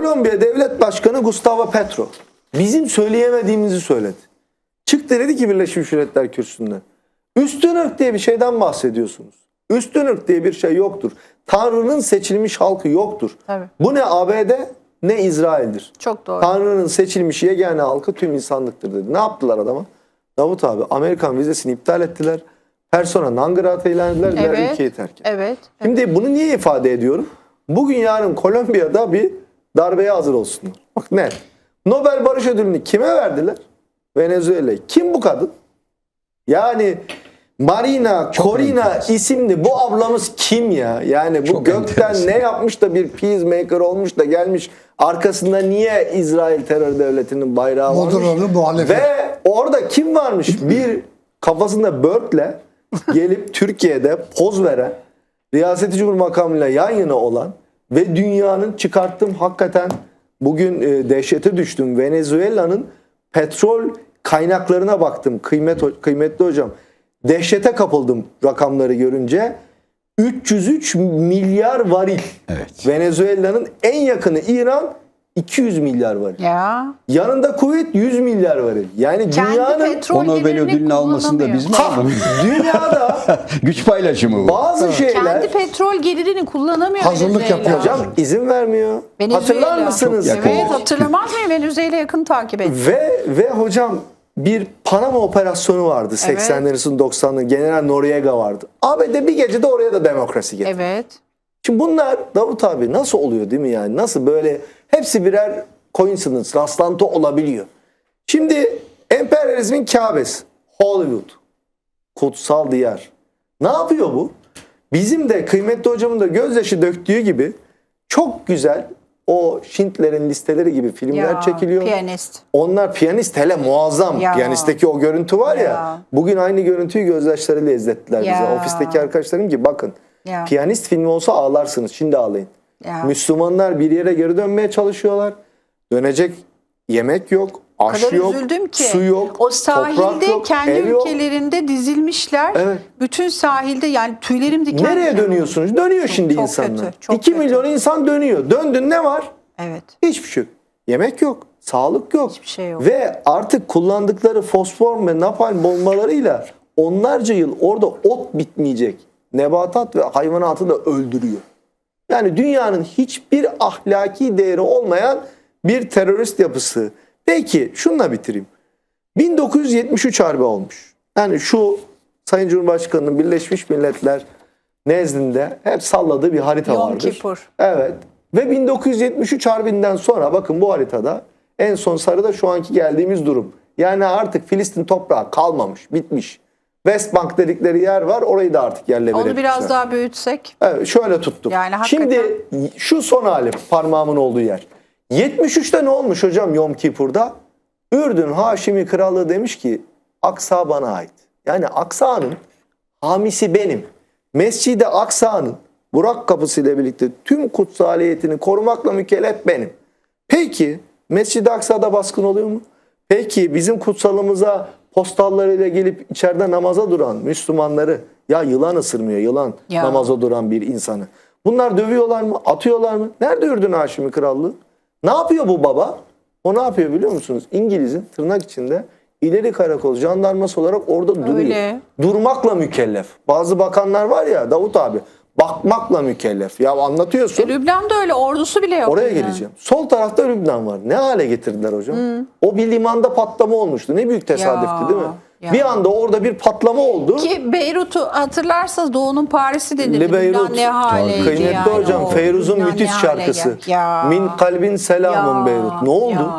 Kolombiya Devlet Başkanı Gustavo Petro bizim söyleyemediğimizi söyledi. Çıktı dedi ki Birleşmiş Milletler Kürsüsü'nde. Üstün ırk diye bir şeyden bahsediyorsunuz. Üstün ırk diye bir şey yoktur. Tanrı'nın seçilmiş halkı yoktur. Tabii. Bu ne ABD ne İsrail'dir. Çok doğru. Tanrı'nın seçilmiş yegane halkı tüm insanlıktır dedi. Ne yaptılar adama? Davut abi Amerikan vizesini iptal ettiler. Persona non grata ilan ettiler. Evet. Ülkeyi terk et. Evet. Şimdi bunu niye ifade ediyorum? Bugün yarın Kolombiya'da bir darbeye hazır olsunlar. Bak ne? Nobel Barış Ödülünü kime verdiler? Venezuela'ya. Kim bu kadın? Yani Marina Corina isimli bu ablamız kim ya? Yani bu Çok gökten enteresan. ne yapmış da bir peacemaker olmuş da gelmiş arkasında niye İsrail terör devletinin bayrağı varmış? Muhalefet. Ve orada kim varmış? Bir kafasında börtle gelip Türkiye'de poz veren, Riyaseti Cumhur makamıyla yan yana olan ve dünyanın çıkarttım hakikaten bugün e, dehşete düştüm. Venezuela'nın petrol kaynaklarına baktım kıymet kıymetli hocam. Dehşete kapıldım rakamları görünce. 303 milyar varil. Evet. Venezuela'nın en yakını İran 200 milyar varil. Ya. Yanında kuvvet 100 milyar varil. Yani Kendi dünyanın petrol O Nobel gelirini ödülünü almasını da biz mi aldık? dünyada Güç paylaşımı bu. bazı şeyler Kendi petrol gelirini kullanamıyor Hazırlık Venezuela. yapıyor. hocam izin vermiyor. Venezuela. Hatırlar mısınız? Çok yakın. Evet hatırlamaz mıyım? Venezuela yakın takip et. Ve ve hocam bir Panama operasyonu vardı Evet. 80'lerin 90'ların General Noriega vardı. ABD bir gecede oraya da demokrasi getirdi. Evet. Şimdi bunlar Davut abi nasıl oluyor değil mi yani? Nasıl böyle hepsi birer coincidence, rastlantı olabiliyor. Şimdi emperyalizmin Kabe'si, Hollywood, kutsal diyar. Ne yapıyor bu? Bizim de kıymetli hocamın da gözyaşı döktüğü gibi çok güzel o Schindler'in listeleri gibi filmler Ya, çekiliyor. Piyanist. Onlar piyanist hele muazzam. Ya. Piyanistteki o görüntü var ya. Ya. Bugün aynı görüntüyü gözyaşlarıyla izlettiler bize. Ya. Ofisteki arkadaşlarım ki bakın. Ya. Piyanist filmi olsa ağlarsınız. Şimdi ağlayın. Ya. Müslümanlar bir yere geri dönmeye çalışıyorlar. Dönecek yemek yok, aş kadar yok, üzüldüm ki. su yok, O sahilde yok, kendi ev yok. ülkelerinde dizilmişler. Evet. Bütün sahilde yani tüylerim diken Nereye dönüyorsunuz? Dönüyor şimdi çok insanlar. kötü, çok 2 kötü. milyon insan dönüyor. Döndün ne var? Evet. Hiçbir şey yok. Yemek yok, sağlık yok. Hiçbir şey yok. Ve artık kullandıkları fosfor ve napalm bombalarıyla onlarca yıl orada ot bitmeyecek. Nebatat ve hayvanatı da öldürüyor. Yani dünyanın hiçbir ahlaki değeri olmayan bir terörist yapısı. Peki şununla bitireyim. 1973 harbi olmuş. Yani şu Sayın Cumhurbaşkanı'nın Birleşmiş Milletler nezdinde hep salladığı bir harita Yom vardır. Kippur. Evet. Ve 1973 harbinden sonra bakın bu haritada en son sarıda şu anki geldiğimiz durum. Yani artık Filistin toprağı kalmamış, bitmiş. West Bank dedikleri yer var. Orayı da artık yerle bir Onu biraz daha büyütsek. Evet, şöyle tuttum. Yani hakikaten- Şimdi şu son hali parmağımın olduğu yer. 73'te ne olmuş hocam Yom Kipur'da? Ürdün Haşimi Krallığı demiş ki Aksa bana ait. Yani Aksa'nın hamisi benim. Mescid-i Aksa'nın Burak kapısı ile birlikte tüm kutsaliyetini korumakla mükellef benim. Peki Mescid-i Aksa'da baskın oluyor mu? Peki bizim kutsalımıza postallarıyla gelip içeride namaza duran Müslümanları ya yılan ısırmıyor yılan Ya. namaza duran bir insanı. Bunlar dövüyorlar mı? Atıyorlar mı? Nerede Ürdün Haşimi Krallığı? Ne yapıyor bu baba? O ne yapıyor biliyor musunuz? İngiliz'in tırnak içinde ileri karakol jandarması olarak orada duruyor. Öyle. Durmakla mükellef. Bazı bakanlar var ya Davut abi bakmakla mükellef. Ya anlatıyorsun. Lübnan'da öyle ordusu bile yok. Oraya yani. geleceğim. Sol tarafta Lübnan var. Ne hale getirdiler hocam? O bir limanda patlama olmuştu. Ne büyük tesadüftü Ya, değil mi? ya. Bir anda orada bir patlama oldu. Ki Beyrut'u hatırlarsanız Doğu'nun Paris'i denir. Le Beyrut. Ne haleydi Kıymetli yani hocam. Feyruz'un müthiş şarkısı. Ya. Min kalbin selamun Ya, Beyrut. Ne oldu? ya.